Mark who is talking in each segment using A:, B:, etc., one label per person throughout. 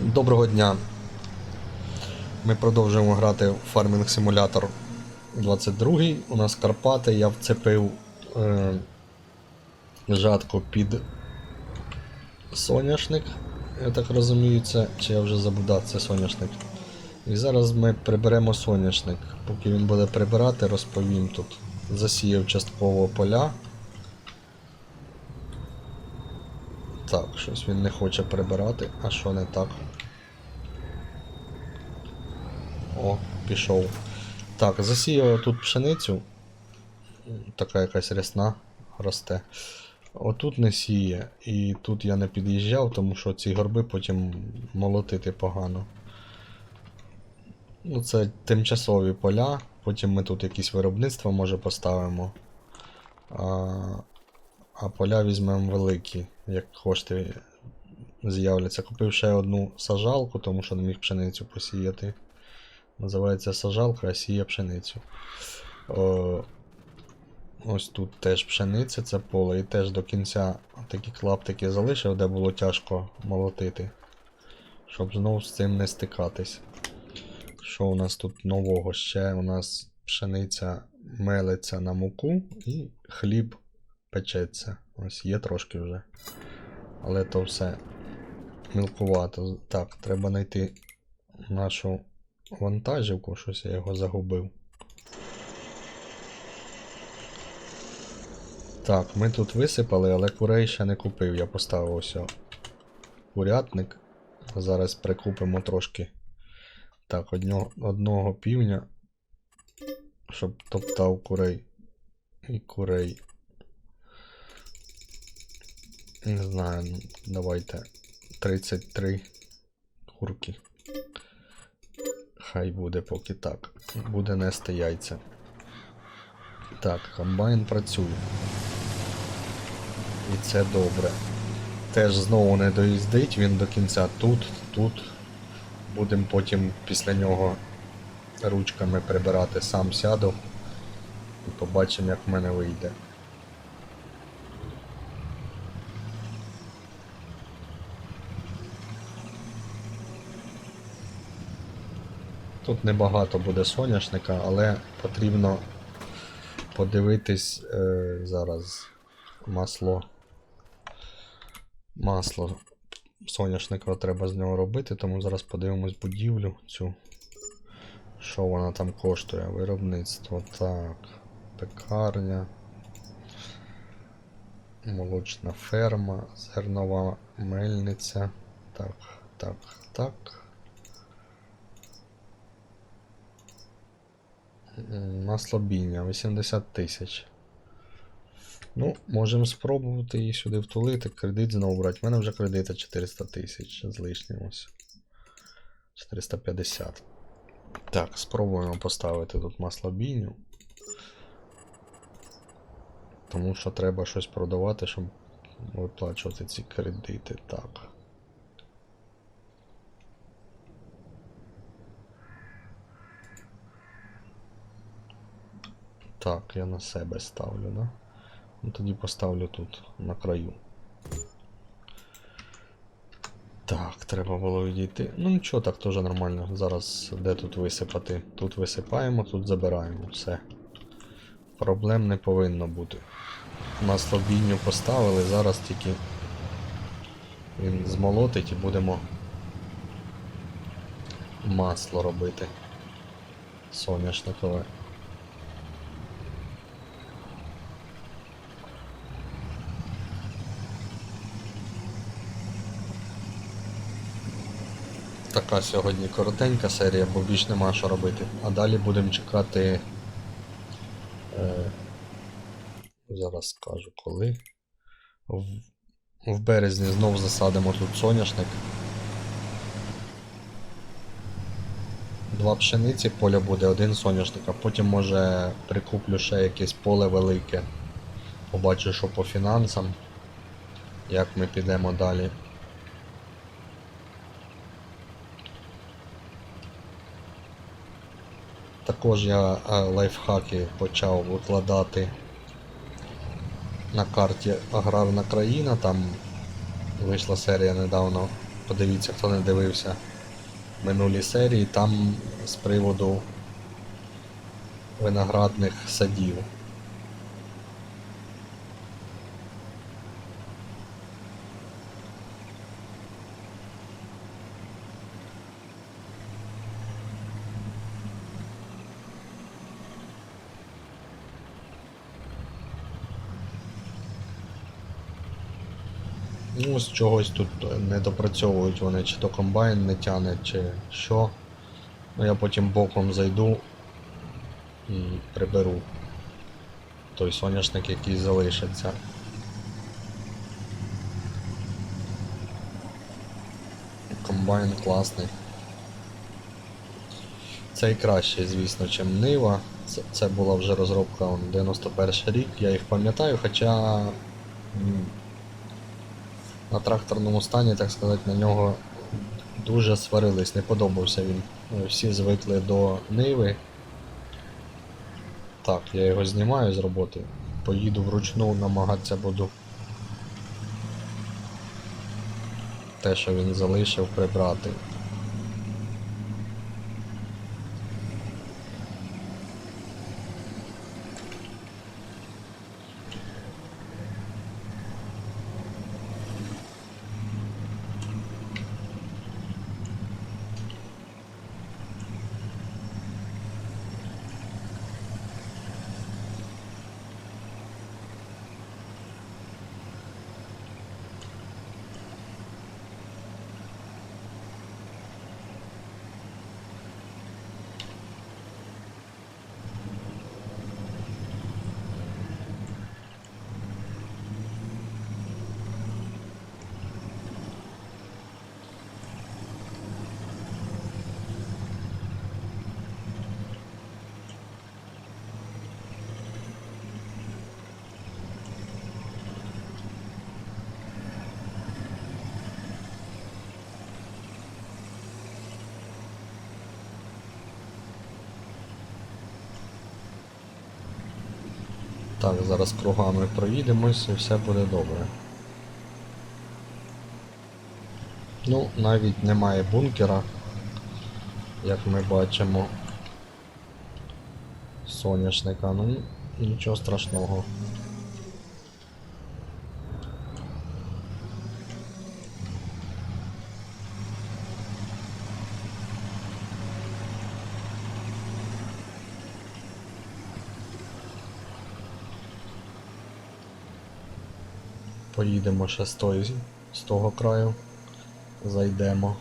A: Доброго дня. Ми продовжуємо грати в Farming Simulator 22. У нас Карпати. Я вцепив е, жатку під соняшник. Я так розумію, це. Чи я вже забув, да, це соняшник. І зараз ми приберемо соняшник. Поки він буде прибирати, розповім тут. Засіяв частково поля. Так, щось він не хоче прибирати. А що не так? О, пішов. Так, засіяв тут пшеницю. Така якась рясна росте. Отут не сіє. І тут я не під'їжджав, тому що ці горби потім молотити погано. Ну, це тимчасові поля. Потім ми тут якісь виробництво може поставимо. А, а поля візьмемо великі, як кошти з'являться. Купив ще одну сажалку, тому що не міг пшеницю посіяти. Називається сажалка, а сіє пшеницю. О, ось тут теж пшениця, це поле, і теж до кінця такі клаптики залишив, де було тяжко молотити. Щоб знову з цим не стикатись. Що у нас тут нового? Ще у нас пшениця мелиться на муку і хліб печеться. Ось є трошки вже. Але то все мілкувато. Так, треба знайти нашу вантажівку, щось я його загубив. Так, ми тут висипали, але курей ще не купив. Я поставив ось курятник. Зараз прикупимо трошки. Так, однього, одного півня. Щоб топтав курей. І курей. Не знаю, ну, давайте 33 курки. Хай буде поки так. Буде нести яйця. Так, комбайн працює. І це добре. Теж знову не доїздить він до кінця тут, тут. Будемо потім після нього ручками прибирати, сам сяду і побачимо, як в мене вийде. Тут небагато буде соняшника, але потрібно подивитись е, зараз масло. Масло соняшника треба з нього робити, тому зараз подивимось будівлю цю. Що вона там коштує? Виробництво. Так. Пекарня. Молочна ферма, зернова мельниця. Так, так, так. М, Маслобійня 80 тисяч. Ну, можемо спробувати її сюди втулити, кредит знову брати. У мене вже кредита 400 тисяч з лишнім ось. 450. Так, спробуємо поставити тут маслобійню. Тому що треба щось продавати, щоб виплачувати ці кредити. Так. Так, я на себе ставлю, да? Ну тоді поставлю тут на краю. Так, треба було відійти. Ну нічого, так теж нормально. Зараз де тут висипати? Тут висипаємо, тут забираємо. Все. Проблем не повинно бути. Масло бійню поставили, зараз тільки він змолотить і будемо масло робити. Соняшникове. Така сьогодні коротенька серія, бо більш нема що робити. А далі будемо чекати. Е, зараз скажу коли. В, в березні знов засадимо тут соняшник. Два пшениці поля буде, один соняшник, а потім може прикуплю ще якесь поле велике. Побачу, що по фінансам, як ми підемо далі. Також я е, лайфхаки почав викладати на карті Аграрна країна. Там вийшла серія недавно подивіться, хто не дивився минулі серії, там з приводу виноградних садів. Ну, з чогось тут не допрацьовують вони, чи то комбайн не тяне, чи що. Ну я потім боком зайду і приберу той соняшник, який залишиться. Комбайн класний. Цей кращий, звісно, чим Нива. Це, це була вже розробка 91 рік, я їх пам'ятаю, хоча на тракторному стані, так сказати, на нього дуже сварились, не подобався він. Е, Всі звикли до Ниви. Так, я його знімаю з роботи. Поїду вручну намагатися буду. Те, що він залишив, прибрати. Так, зараз кругами проїдемось і все буде добре. Ну, навіть немає бункера, як ми бачимо. Соняшника, ну нічого страшного. Поїдемо ще з, той, з того краю. Зайдемо.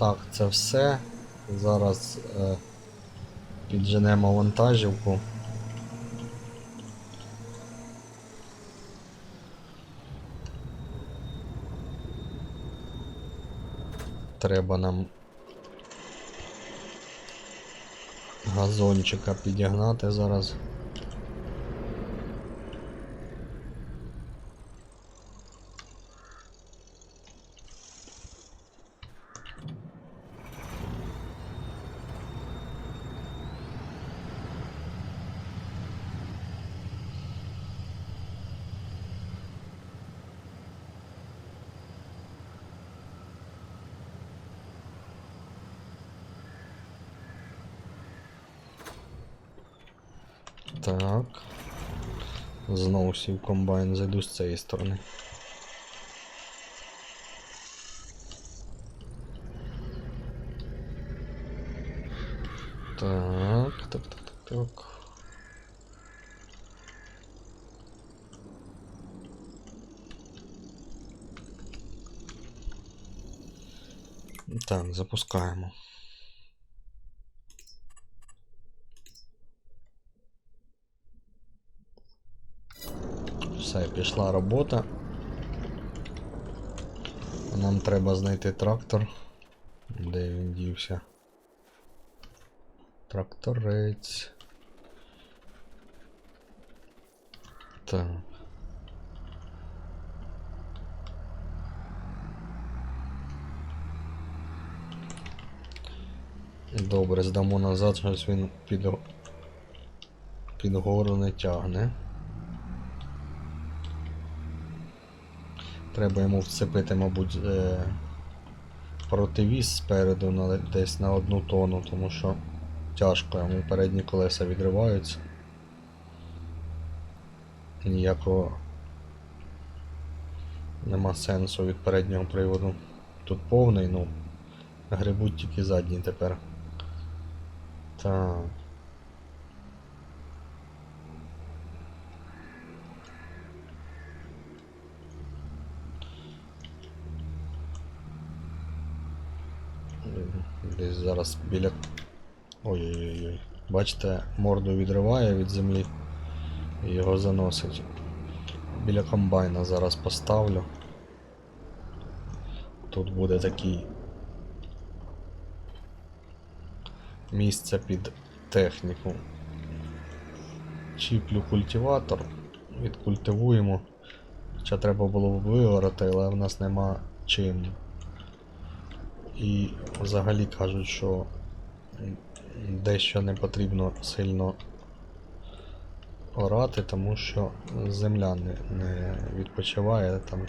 A: Так, це все. Зараз е, підженемо вантажівку. Треба нам газончика підігнати зараз. Так. Знову сів комбайн, зайду з цієї сторони. Так, так, так. Так, запускаємо. Все, пішла робота. Нам треба знайти трактор. Де він дівся? Тракторець. Так. Добре, здамо назад, щось він під, під гору не тягне. Треба йому вцепити, мабуть, е, противіз спереду на, десь на одну тонну, тому що тяжко йому передні колеса відриваються. Ніякого нема сенсу від переднього приводу. Тут повний, ну грибуть тільки задні тепер. Так. Десь зараз біля. Ой-ой-ой. Бачите, морду відриває від землі і його заносить. Біля комбайна зараз поставлю. Тут буде такий місце під техніку. Чіплю культиватор, відкультивуємо. Хоча треба було б вигорати, але в нас нема чим. І взагалі кажуть, що дещо не потрібно сильно орати, тому що земля не, не відпочиває, там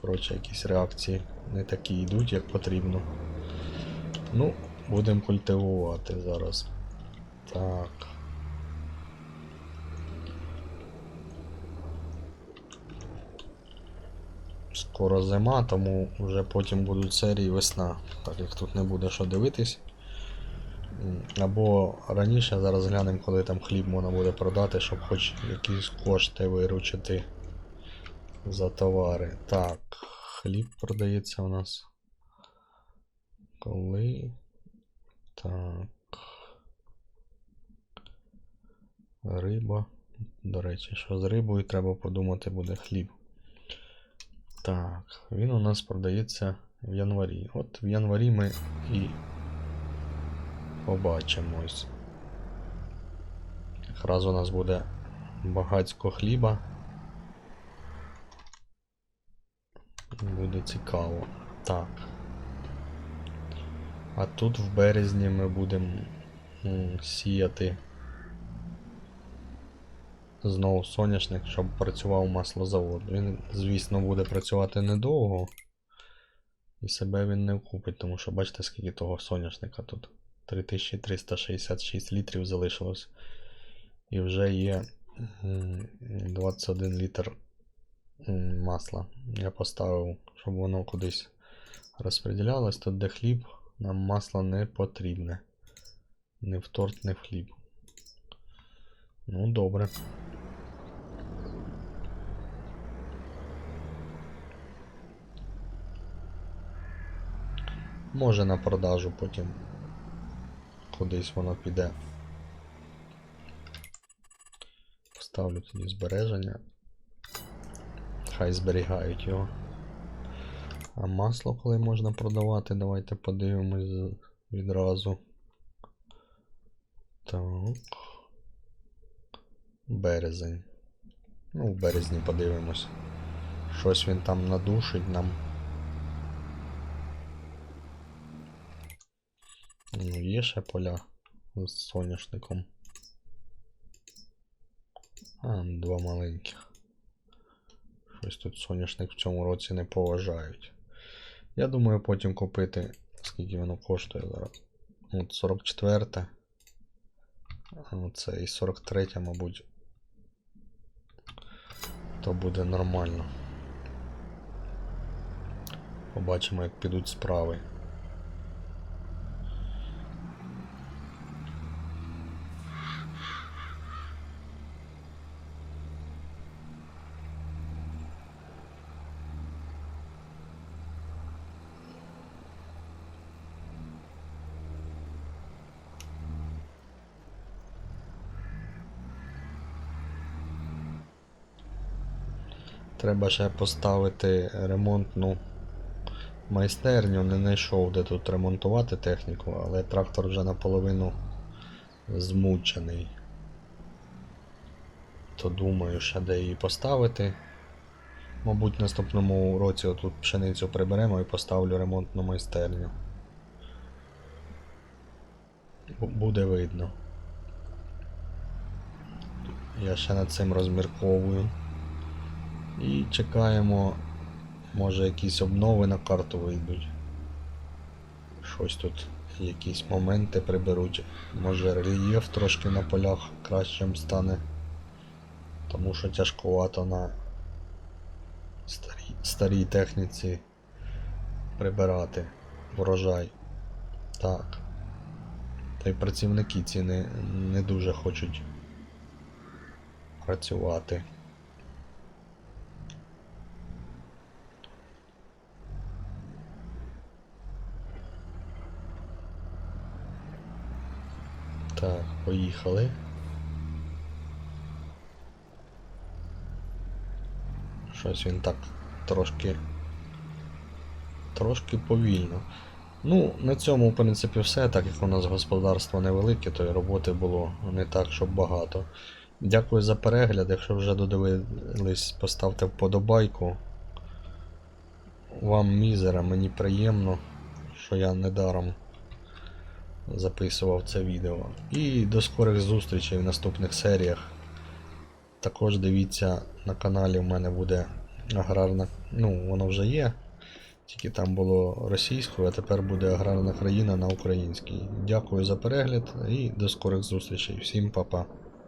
A: коротше, якісь реакції не такі йдуть, як потрібно. Ну, будемо культивувати зараз. Так. Скоро зима, тому вже потім будуть серії весна, так як тут не буде що дивитись. Або раніше зараз глянемо, коли там хліб можна буде продати, щоб хоч якісь кошти виручити за товари. Так, хліб продається у нас. Коли. Так. Риба. До речі, що з рибою треба подумати буде хліб. Так, він у нас продається в январі. От в январі ми і побачимось. Якраз у нас буде багацько хліба. Буде цікаво. Так. А тут в березні ми будемо сіяти знову соняшник, щоб працював маслозавод. Він, звісно, буде працювати недовго. І себе він не окупить, тому що бачите, скільки того соняшника тут. 3366 літрів залишилось. І вже є 21 літр масла. Я поставив, щоб воно кудись розподілялось. Тут де хліб, нам масло не потрібне. Не в торт, не в хліб. Ну, добре. Може на продажу потім кудись воно піде. Поставлю тоді збереження. Хай зберігають його. А масло коли можна продавати, давайте подивимось відразу. Так. Березень. Ну, в березні подивимось. Щось він там надушить нам. Ну, є ще поля з соняшником. А, два маленьких. Щось тут соняшник в цьому році не поважають. Я думаю потім купити, скільки воно коштує зараз. От 44. А це і 43, мабуть. То буде нормально. Побачимо, як підуть справи. Треба ще поставити ремонтну майстерню. Не знайшов, де тут ремонтувати техніку, але трактор вже наполовину змучений. То думаю, ще де її поставити. Мабуть, в наступному році отут пшеницю приберемо і поставлю ремонтну майстерню. Буде видно. Я ще над цим розмірковую. І чекаємо, може якісь обнови на карту вийдуть. Щось тут, якісь моменти приберуть. Може рельєф трошки на полях кращим стане. Тому що тяжкувато на старій, старій техніці прибирати врожай. Так. Та й працівники ці не, не дуже хочуть працювати. Так, поїхали. Щось він так трошки. Трошки повільно. Ну, на цьому, в принципі, все. Так як у нас господарство невелике, то й роботи було не так, щоб багато. Дякую за перегляд. Якщо вже додивились, поставте вподобайку. Вам мізера, мені приємно, що я недаром записував це відео. І до скорих зустрічей в наступних серіях. Також дивіться на каналі, в мене буде аграрна. Ну, воно вже є. Тільки там було російською, а тепер буде аграрна країна на українській. Дякую за перегляд і до скорих зустрічей. Всім па-па.